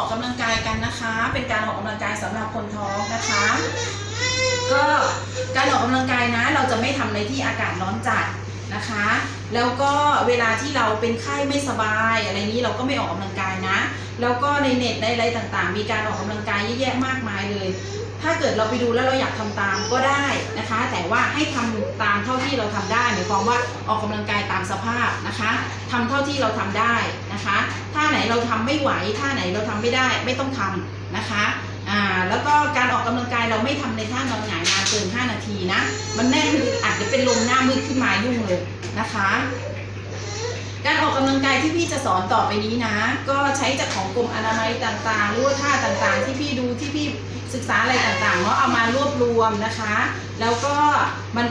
อกกำลังกายกันนะคะ เป็นการออกกำลังกายสำหรับคนท้องนะคะ ก็การออกกำลังกายนะ เราจะไม่ทำในที่อากาศร้อนจัดนะคะ แล้วก็เวลาที่เราเป็นไข้ไม่สบายอะไรนี้เราก็ไม่ออกกำลังกายนะ แล้วก็ในเน็ตในอะไรต่างๆ มีการออกกำลังกายเยอะแยะมากมายเลย ถ้าเกิดเราไปดูแล้วเราอยากทำตามก็ได้ แต่ว่าให้ทำตามเท่าที่เราทำได้หมายความว่าออกกำลังกายตามสภาพนะคะทำเท่าที่เราทำได้นะคะท่าไหนเราทำไม่ไหวท่าไหนเราทำไม่ได้ไม่ต้องทำนะคะอ่าแล้วก็การออกกำลังกายเราไม่ทำในท่านอนหงายนานเกิน 5 นาทีนะ มันแน่นคืออาจจะเป็นลมหน้ามืดขึ้นมายุ่งเลยนะคะ การออกกำลังกายที่พี่จะสอนต่อไปนี้นะ ก็ใช้จากของกรมอนามัยต่างๆหรือว่าท่าต่างๆ ที่พี่ดูที่พี่ศึกษาอะไรต่างๆเนาะเอามารวบรวมนะคะ แล้วก็มัน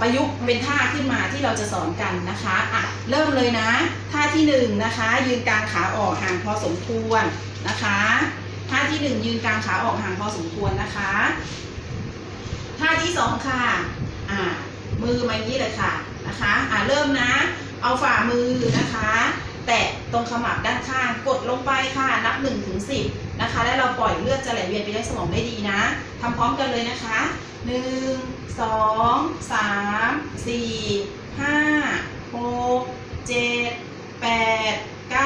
ประยุกต์เป็นท่าขึ้นมาที่เราจะสอนกันนะคะอะเริ่มเลยนะ ท่าที่หนึ่งนะคะ ยืนกลางขาออกห่างพอสมควรนะคะท่าที่หนึ่งยืนกลางขาออกห่างพอสมควรนะคะท่าที่สองค่ะอ่ามือมาอย่างนี้เลยค่ะนะคะอ่าเริ่มนะ เอาฝ่ามือนะคะ แตะตรงขมับด้านข้างกดลงไปค่ะนับ1นถึงสินะคะ แล้วเราปล่อยเลือดจะไหลเวียนไปในสมองได้ดีนะทำพร้อมกันเลยนะคะ 1 2 3 4 5 6 7 8 9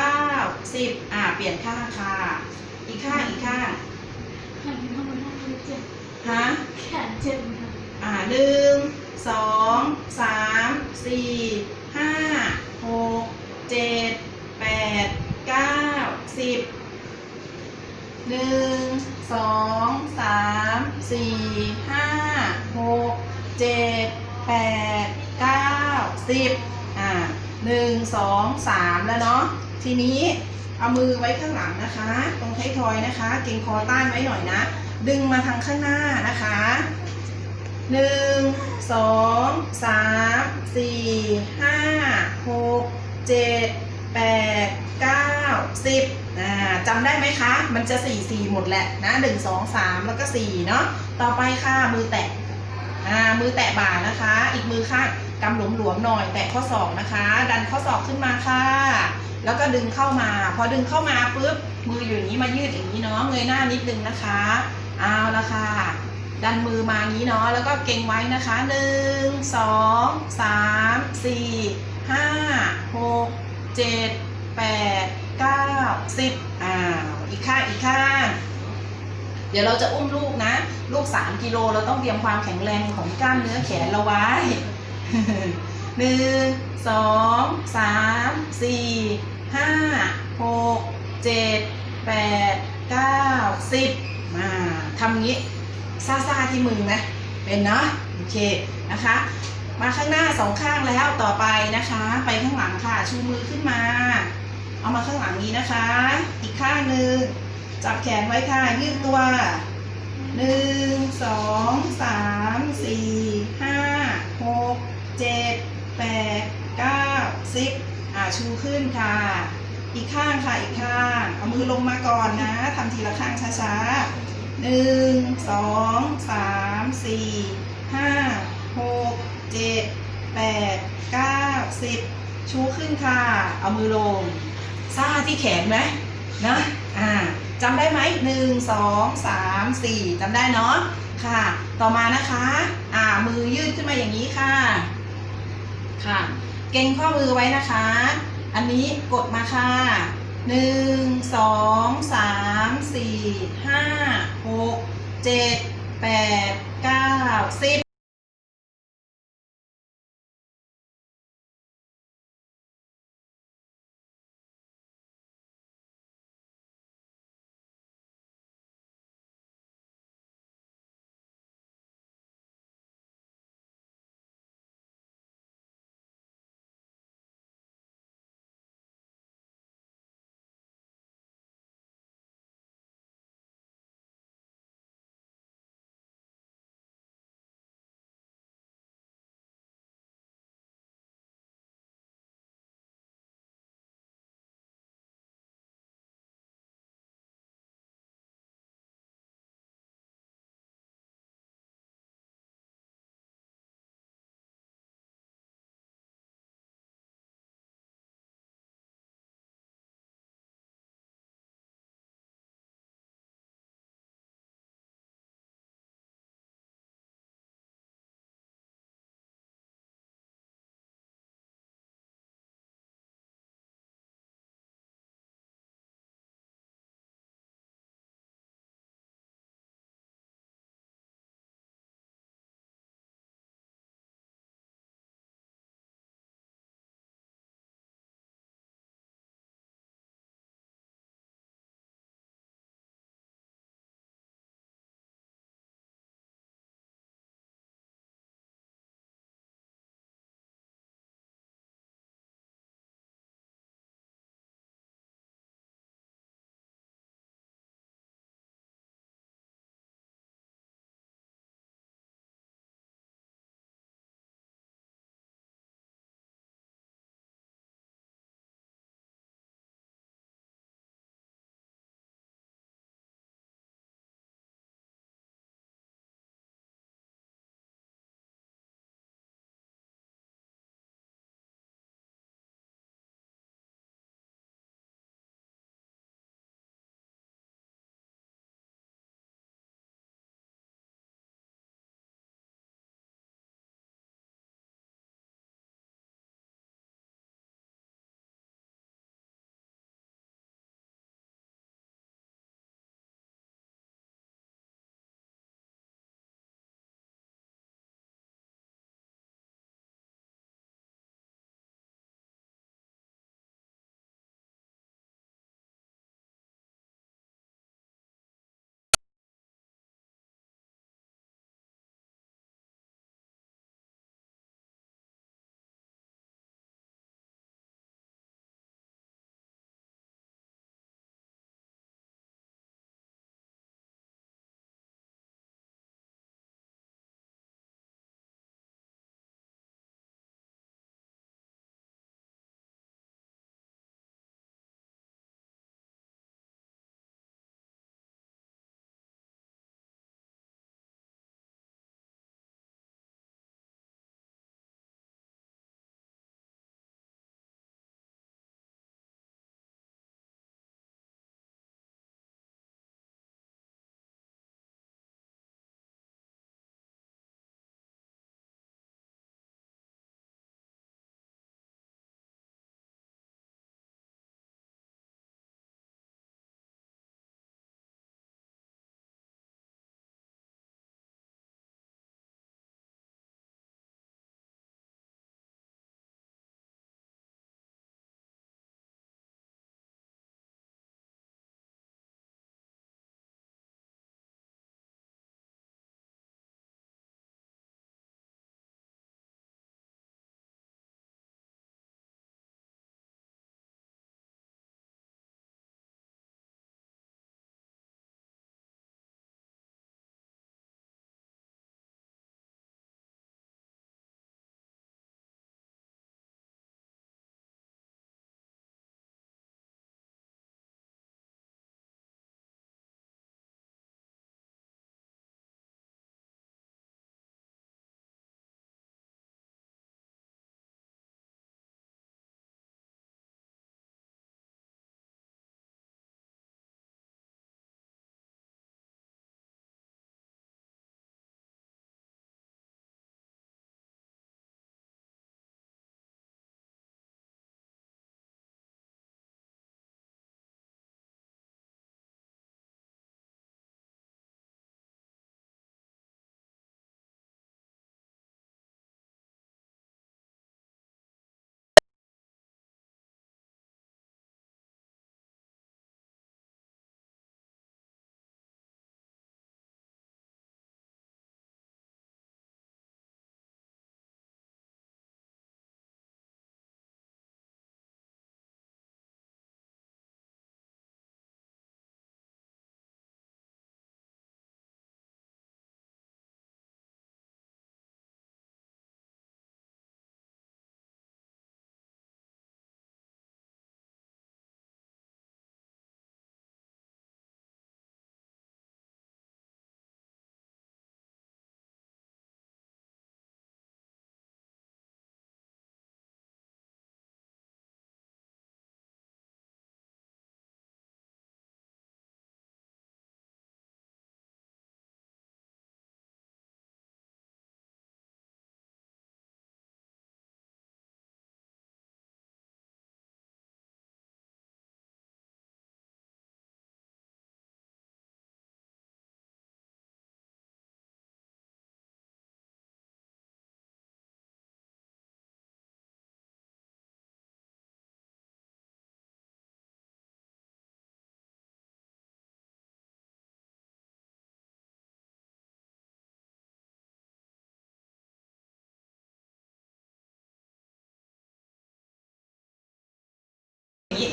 10อ่าเปลี่ยนข้างค่ะ อีกข้างอีกข้างแขนทำไมต้องเจ็บฮะแขนเจ็บค่ะอ่าหนึ่งสองสามสี่ห้าหกเจ็ดแปดเก้าสิบหนึ่งสองสาม สี่ห้าหกเจ็ดแปดเก้าสิบอ่าหนึ่งสองสามแล้วเนาะทีนี้เอามือไว้ข้างหลังนะคะ ตรงท้ายทอยนะคะ เก่งคอต้านไว้หน่อยนะ ดึงมาทางข้างหน้านะคะหนึ่งสองสามสี่ห้าหกเจ็ดแปดเก้าสิบ จำได้ไหมคะ มันจะสี่สี่หมดแหละนะหนึ่งสองสามแล้วก็สี่เนาะ ต่อไปค่ะมือแตะมือแตะบ่านะคะ อีกมือข้างกำหลวมๆหน่อย แตะข้อศอกนะคะ ดันข้อศอกขึ้นมาค่ะ แล้วก็ดึงเข้ามา พอดึงเข้ามาปุ๊บ มืออยู่นี้มายืดอย่างนี้เนาะ เงยหน้านิดนึงนะคะ เอาละค่ะ ดันมือมานี้เนาะ แล้วก็เก่งไว้นะคะหนึ่งสองสามสี่ห้าหกเจ็ดแปด เก้าสิบอ่าอีกข้างอีกข้างเดี๋ยวเราจะอุ้มลูกนะ ลูกสามกิโลเราต้องเตรียมความแข็งแรงของกล้ามเนื้อแขนเราไว้หนึ่งสองสามสี่ห้าหกเจ็ดแปดเก้าสิบมาทำงี้ซาซาที่มือไหมเป็นเนาะโอเคนะคะ มาข้างหน้าสองข้างแล้วต่อไปนะคะ ไปข้างหลังค่ะชูมือขึ้นมา เอามาข้างหลังนี้นะคะ อีกข้างหนึ่งจับแขนไว้ค่ะ ยืดตัวหนึ่งสองสามสี่ห้าหกเจ็ดแปดเก้าสิบอ่าชูขึ้นค่ะ อีกข้างค่ะอีกข้าง เอามือลงมาก่อนนะทำทีละข้างช้าๆหนึ่งสองสามสี่ห้าหกเจ็ดแปดเก้าสิบชูขึ้นค่ะ เอามือลง ซ่าที่แขนไหมนะอ่าจำได้ไหมหนึ่งสองสามสี่จำได้เนาะค่ะ ต่อมานะคะ อ่ามือยืดขึ้นมาอย่างนี้ค่ะ ค่ะ เก่งข้อมือไว้นะคะ อันนี้กดมาค่ะหนึ่งสองสามสี่ห้าหกเจ็ดแปดเก้าสิบ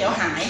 เดี๋ยวหาย